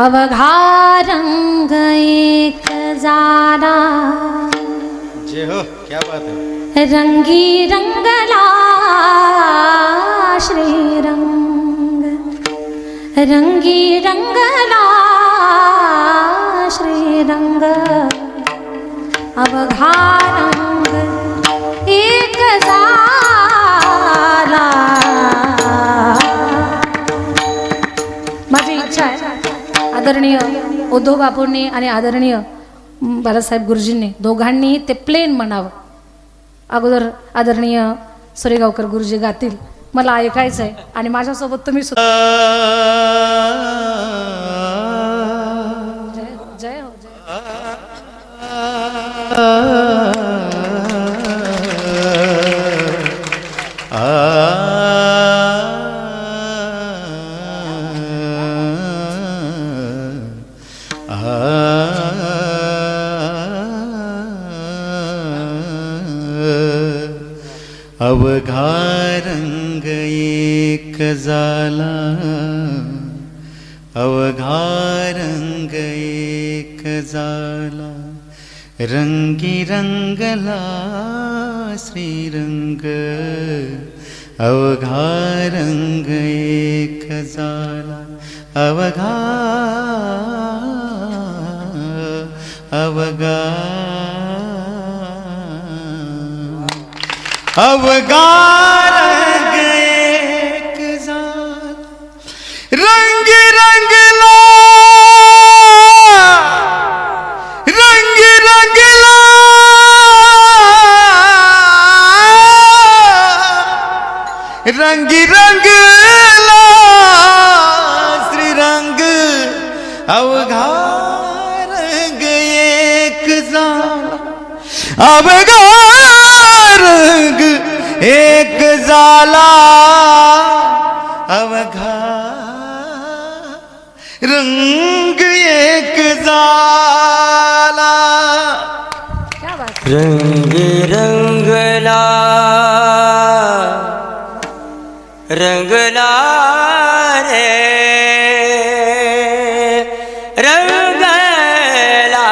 अवघा रंग एक झाला जय हो क्या बात है। रंगी रंगला श्रीरंग रंगी रंगला श्रीरंग अवघा रंग एक झाला आदरणीय उद्धव बापूंनी आणि आदरणीय बालासाहेब बाळासाहेब गुरुजींनी दोघांनी ते प्लेन म्हणावं अगोदर आदरणीय सुरेगावकर गुरुजी गातील मला ऐकायचं आहे आणि माझ्यासोबत तुम्ही जय हो जय अवघा रंग एक झाला. अवघा रंग एक झाला. रंगी रंगला श्रीरंग. अवघा रंग एक झाला. अवघा अवगार एक झाला रंग रंगला रंग रंगला रंग रंगला श्रीरंग अवघा रंग एक झाला अवघा रंग रंगला रंगला रे रंगला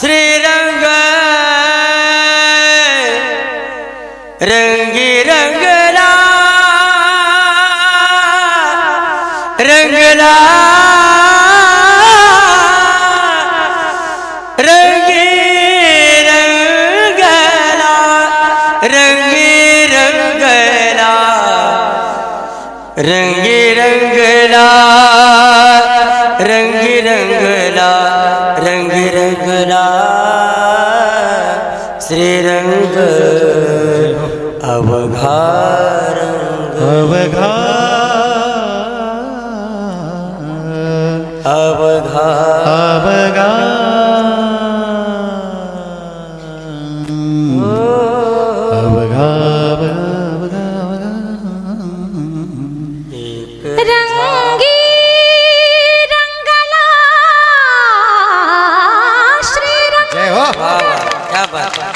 श्रीरंग रंगी रंगला रंगला। रंगला रंगी रंगला रंगी रंगला श्रीरंग अवघा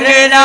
रंगला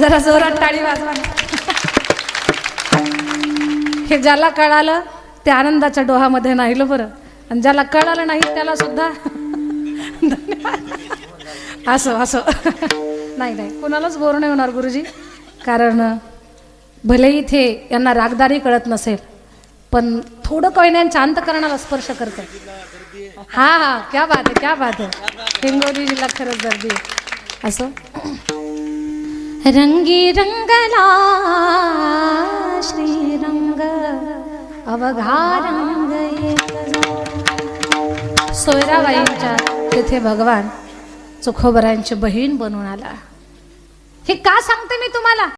जरा जोरात टाळी वाजवा हे ज्याला कळालं ते आनंदाच्या डोहामध्ये नाहीलं बरं. आणि ज्याला कळालं नाही त्याला सुद्धा धन्यवाद. असं असं. नाही नाही. कोणालाच बोर नाही होणार गुरुजी. कारण भले इथे यांना रागदारी कळत नसेल पण थोडं कळण्यांच्या अंतकरणाला स्पर्श करतं. हा हा. क्या बात आहे क्या बात आहे. हिंगोली जिल्हा खरंच गर्दी असं? रंगी रंगला श्रीरंग अवघा रंग सोयराबाईंच्या तिथे भगवान चोखोबरांची बहीण बनून आला. हे का सांगते मी तुम्हाला?